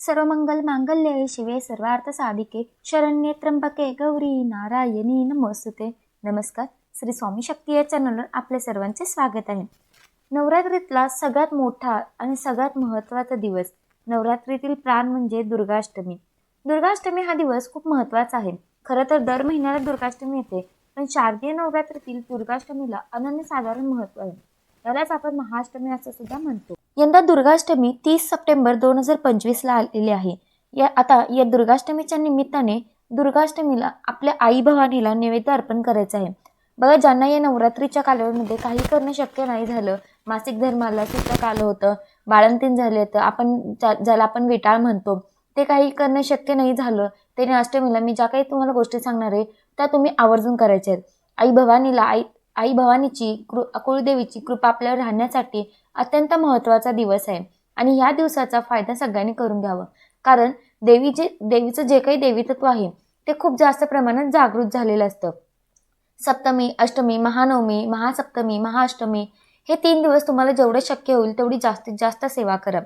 सर्वमंगल मांगल्ये शिवे सर्वार्थ साधिके शरण्ये त्र्यंबके गौरी नारायणी नमोस्तुते. नमस्कार श्री स्वामी शक्ती या चॅनलवर आपले सर्वांचे स्वागत आहे. नवरात्रीतला सगळ्यात मोठा आणि सगळ्यात महत्त्वाचा दिवस नवरात्रीतील प्राण म्हणजे दुर्गाष्टमी. दुर्गाष्टमी हा दिवस खूप महत्त्वाचा आहे. खरं तर दर महिन्याला दुर्गाष्टमी येते पण शारदीय नवरात्रीतील दुर्गाष्टमीला अनन्यसाधारण महत्त्व आहे. यालाच आपण महाअष्टमी असं सुद्धा म्हणतो. यंदा दुर्गाष्टमी तीस सप्टेंबर दोन हजार पंचवीसला आलेली आहे. या आता या दुर्गाष्टमीच्या निमित्ताने दुर्गाष्टमीला आपल्या आई भवानीला नैवेद्य अर्पण करायचं आहे. बघा ज्यांना या नवरात्रीच्या कालावधीमध्ये काही करणं शक्य नाही झालं मासिक धर्माला सुद्धा काल होतं बाळंतीन झाले होतं आपण ज्या ज्याला आपण विटाळ म्हणतो ते काही करणं शक्य नाही झालं त्याने अष्टमीला मी ज्या काही तुम्हाला गोष्टी सांगणार आहे त्या तुम्ही आवर्जून करायच्या आहेत. आई भवानीला आई आई भवानीची कृ कुळदेवीची कृपा आपल्यावर राहण्यासाठी अत्यंत महत्त्वाचा दिवस आहे. आणि ह्या दिवसाचा फायदा सगळ्यांनी करून घ्यावा. कारण देवीचे देवीचं जे काही देवीतत्व आहे ते खूप जास्त प्रमाणात जागृत झालेलं असतं. सप्तमी अष्टमी महानवमी महासप्तमी महाअष्टमी हे तीन दिवस तुम्हाला जेवढं शक्य होईल तेवढी जास्तीत जास्त सेवा करा.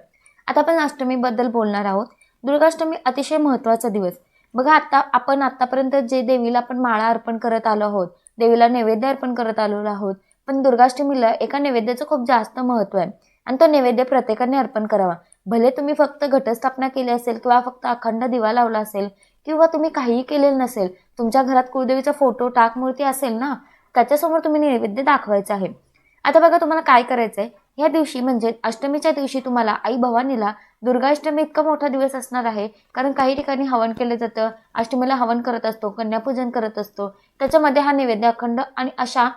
आता आपण अष्टमीबद्दल बोलणार आहोत. दुर्गाष्टमी अतिशय महत्त्वाचा दिवस. बघा आता आपण आत्तापर्यंत जे देवीला आपण माळा अर्पण करत आलो आहोत देवीला नैवेद्य अर्पण करत आलेलो आहोत. पण दुर्गाष्टमीला एका नैवेद्याचं खूप जास्त महत्त्व आहे. आणि तो नैवेद्य प्रत्येकाने अर्पण करावा. भले तुम्ही फक्त घटस्थापना केली असेल किंवा फक्त अखंड दिवा लावला असेल किंवा तुम्ही काहीही केलेलं नसेल तुमच्या घरात कुळदेवीचा फोटो टाक मूर्ती असेल ना त्याच्यासमोर तुम्ही नैवेद्य दाखवायचं आहे. आता बघा तुम्हाला काय करायचं आहे ह्या दिवशी म्हणजे अष्टमीच्या दिवशी तुम्हाला आई भवानीला दुर्गाष्टमी इतका मोठा दिवस असणार आहे. कारण काही ठिकाणी हवन केलं जातं. अष्टमीला हवन करत असतो कन्यापूजन करत असतो. त्याच्यामध्ये हा नैवेद्य अखंड आणि अशा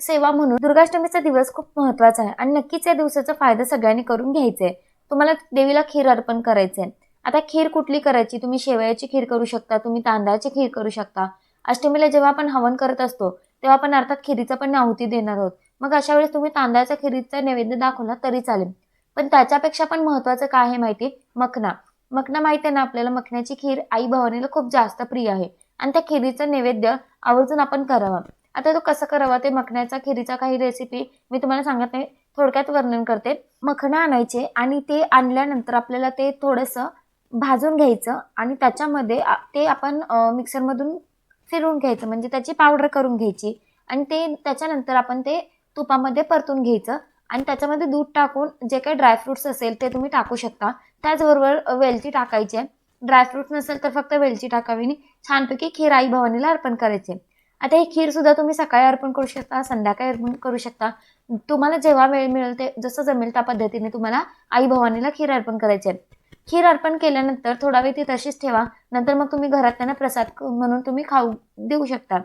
सेवा म्हणून दुर्गाष्टमीचा दिवस खूप महत्त्वाचा आहे. आणि नक्कीच या दिवसाचा फायदा सगळ्यांनी करून घ्यायचा आहे तुम्हाला देवीला खीर अर्पण करायचं आहे आता खीर कुठली करायची? तुम्ही शेवयाची खीर करू शकता तुम्ही तांदळाची खीर करू शकता. अष्टमीला जेव्हा आपण हवन करत असतो तेव्हा आपण अर्थात खिरीचा पण आहुती देणार आहोत. मग अशा वेळेस तुम्ही तांदळाच्या खिरीचा नैवेद्य दाखवला तरी चालेल. पण त्याच्यापेक्षा पण महत्त्वाचं काय आहे माहिती? मखना. मखना माहिती आहे ना आपल्याला? मखण्याची खीर आई भवानीला खूप जास्त प्रिय आहे. आणि त्या खिरीचं नैवेद्य आवर्जून आपण करावा. आता तो कसं करावा? ते मखण्याचा खिरीचा काही रेसिपी मी तुम्हाला सांगत नाही. थोडक्यात वर्णन करते. मखणं आणायचे आणि ते आणल्यानंतर आपल्याला ते थोडंसं भाजून घ्यायचं आणि त्याच्यामध्ये ते आपण मिक्सरमधून फिरवून घ्यायचं. म्हणजे त्याची पावडर करून घ्यायची. आणि ते त्याच्यानंतर आपण ते तुपामध्ये परतून घ्यायचं आणि त्याच्यामध्ये दूध टाकून जे काही ड्रायफ्रुट्स असेल ते तुम्ही टाकू शकता. त्याचबरोबर वेलची टाकायची आहे. ड्रायफ्रुट्स नसेल तर फक्त वेलची टाकावी आणि छानपैकी खीर आई भवानीला अर्पण करायची आता ही खीरसुद्धा तुम्ही सकाळी अर्पण करू शकता संध्याकाळी अर्पण करू शकता. तुम्हाला जेव्हा वेळ मिळेल ते जसं जमेल त्या पद्धतीने तुम्हाला आई भवानीला खीर अर्पण करायची आहे. खीर अर्पण केल्यानंतर थोडा वेळ ती तशीच ठेवा. नंतर मग तुम्ही घरात त्यांना प्रसाद म्हणून तुम्ही खाऊ देऊ शकता.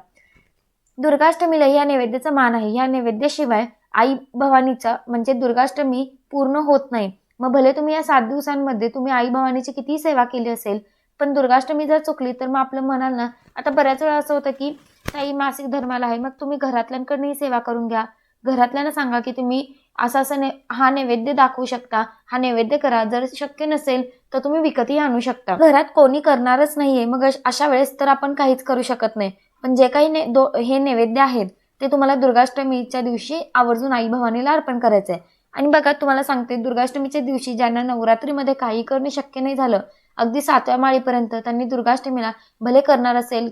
दुर्गाष्टमीला या नैवेद्याचा मान आहे. या नैवेद्याशिवाय आई भवानीचा म्हणजे दुर्गाष्टमी पूर्ण होत नाही. मग भले तुम्ही या सात दिवसांमध्ये तुम्ही आई भवानीची कितीही सेवा केली असेल पण दुर्गाष्टमी जर चुकली तर मग आपलं म्हणाल ना आता बऱ्याच वेळा असं होतं की ताई मासिक धर्माला आहे मग तुम्ही घरातल्यांकडनंही सेवा करून घ्या. घरातल्यांना सांगा की तुम्ही असं असं ने हा नैवेद्य दाखवू शकता हा नैवेद्य करा. जर शक्य नसेल तर तुम्ही विकतही आणू शकता. घरात कोणी करणारच नाहीये. मग अशा वेळेस तर आपण काहीच करू शकत नाही. पण जे काही ने दो हे नैवेद्य आहेत ते तुम्हाला दुर्गाष्टमीच्या दिवशी आवर्जून आई भवानीला अर्पण करायचं आहे आणि बघा तुम्हाला सांगते दुर्गाष्टमीच्या दिवशी ज्यांना नवरात्रीमध्ये काही करणे शक्य नाही झालं अगदी सातव्या माळीपर्यंत त्यांनी दुर्गाष्टमीला भले करणार असेल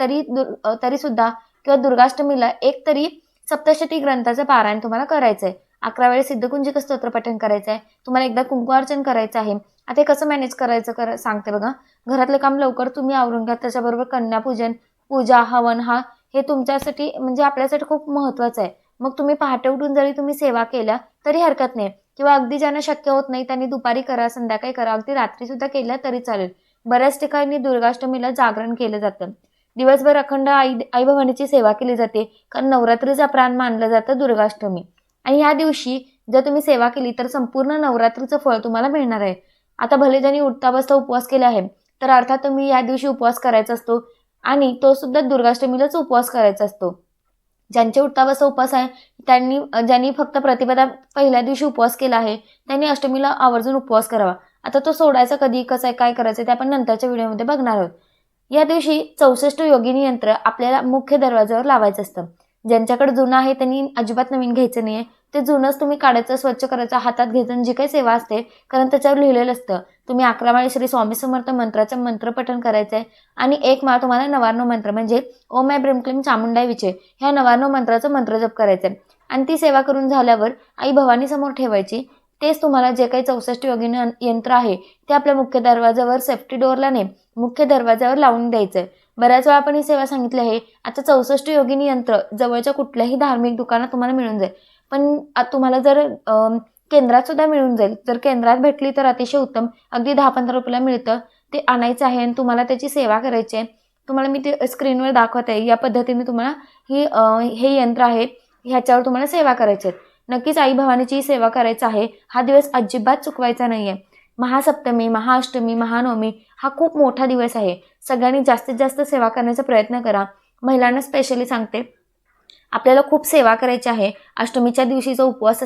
तरी दुर तरीसुद्धा किंवा दुर्गाष्टमीला एक तरी सप्तशती ग्रंथाचं पारायण तुम्हाला करायचं आहे अकरा वेळेस सिद्धकुंजिक स्तोत्र पठण करायचं आहे तुम्हाला एकदा कुंकुमार्चन करायचं आहे. आता हे कसं मॅनेज करायचं कर सांगते बघा. घरातलं काम लवकर तुम्ही आवरून घ्या त्याच्याबरोबर कन्यापूजन पूजा हवन हा हे तुमच्यासाठी म्हणजे आपल्यासाठी खूप महत्त्वाचं आहे. मग तुम्ही पहाटे उठून जरी तुम्ही सेवा केल्या तरी हरकत नाही. किंवा अगदी ज्यांना शक्य होत नाही त्यांनी दुपारी करा संध्याकाळी करा अगदी रात्रीसुद्धा केल्या तरी चालेल. बऱ्याच ठिकाणी दुर्गाष्टमीला जागरण केलं जातं. दिवसभर अखंड आई आई भवानीची सेवा केली जाते कारण नवरात्रीचा प्राण मानलं जातं दुर्गाष्टमी. आणि ह्या दिवशी जर तुम्ही सेवा केली तर संपूर्ण नवरात्रीचं फळ तुम्हाला मिळणार आहे. आता भले ज्यांनी उठता बसता उपवास केला आहे तर अर्थात तुम्ही या दिवशी उपवास करायचा असतो आणि तो सुद्धा दुर्गाष्टमीलाच उपवास करायचा असतो. ज्यांचे उठता उपवास आहे त्यांनी ज्यांनी फक्त प्रतिपदा पहिल्या दिवशी उपवास केला आहे त्यांनी अष्टमीला आवर्जून उपवास करावा. आता तो सोडायचा कधी कसं आहे काय करायचं ते आपण नंतरच्या व्हिडिओमध्ये बघणार आहोत. या दिवशी चौसष्ट योगिनी यंत्र आपल्याला मुख्य दरवाजावर लावायचं असतं. ज्यांच्याकडे जुनं आहे त्यांनी अजिबात नवीन घ्यायचं नाही आहे ते जुनंच तुम्ही काढायचं स्वच्छ करायचं हातात घ्यायचं जी काही सेवा असते कारण त्याच्यावर लिहिलेलं असतं. तुम्ही अकरा माळी श्री स्वामी समर्थ मंत्राचं मंत्रपठण करायचं आहे आणि एक माळ तुम्हाला नवार्णव मंत्र म्हणजे ओम आय ब्रह्मक्लीम चामुंडाई विचे ह्या नवार्णव मंत्राचं मंत्रजप करायचं आहे आणि ती सेवा करून झाल्यावर आई भवानी समोर ठेवायची. तेच तुम्हाला जे काही चौसष्ट योगिनी यंत्र आहे ते आपल्या मुख्य दरवाजावर सेफ्टी डोअरला नाही मुख्य दरवाजावर लावून द्यायचं आहे बऱ्याच वेळा आपण ही सेवा सांगितली आहे. आता चौसष्ट योगिनी यंत्र जवळच्या कुठल्याही धार्मिक दुकानात तुम्हाला मिळून जाईल. पण तुम्हाला जर केंद्रात सुद्धा मिळून जाईल. जर केंद्रात भेटली तर अतिशय उत्तम. अगदी दहा पंधरा रुपयाला मिळतं. ते आणायचं आहे आणि तुम्हाला त्याची सेवा करायची आहे. तुम्हाला मी ते स्क्रीनवर दाखवत आहे. या पद्धतीने तुम्हाला ही हे यंत्र आहे. ह्याच्यावर तुम्हाला सेवा करायची आहे नक्कीच आई भवानीची सेवा करायचं आहे. हा दिवस अजिबात चुकवायचा नाही आहे महासप्तमी महाअष्टमी महानवमी हा खूप मोठा दिवस आहे. सगळ्यांनी जास्तीत जास्त सेवा करण्याचा प्रयत्न करा. महिलांना स्पेशली सांगते आपल्याला खूप सेवा करायची आहे. अष्टमीच्या दिवशीचा उपवास